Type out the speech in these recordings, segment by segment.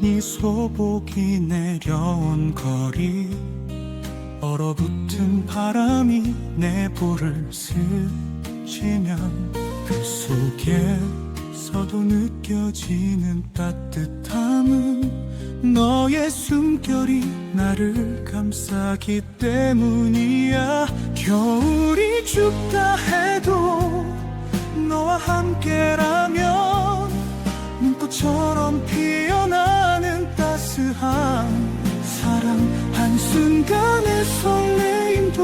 네 소복이 내려온 거리 얼어붙은 바람이 내 볼을 스치면 그 속에서도 느껴지는 따뜻함은 너의 숨결이 나를 감싸기 때문이야. 겨울이 춥다 해도 너와 함께라 순간의 설레임도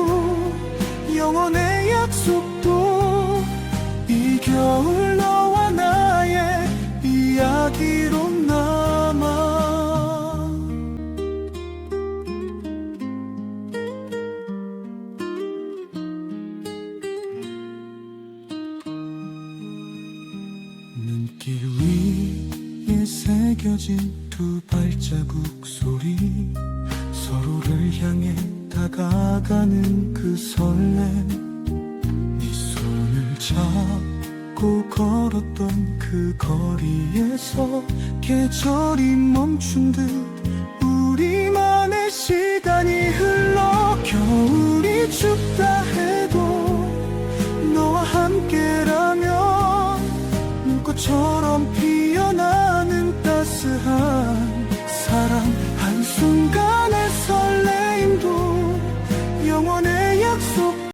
영원의 약속도. 이 겨울 너와 나의 이야기로 남아. 눈길 위에 새겨진 두 발자국 소리 다가가는 그 설렘. 네 손을 잡고 걸었던 그 거리에서 계절이 멈춘 듯 우리만의 시간이 영원의 약속.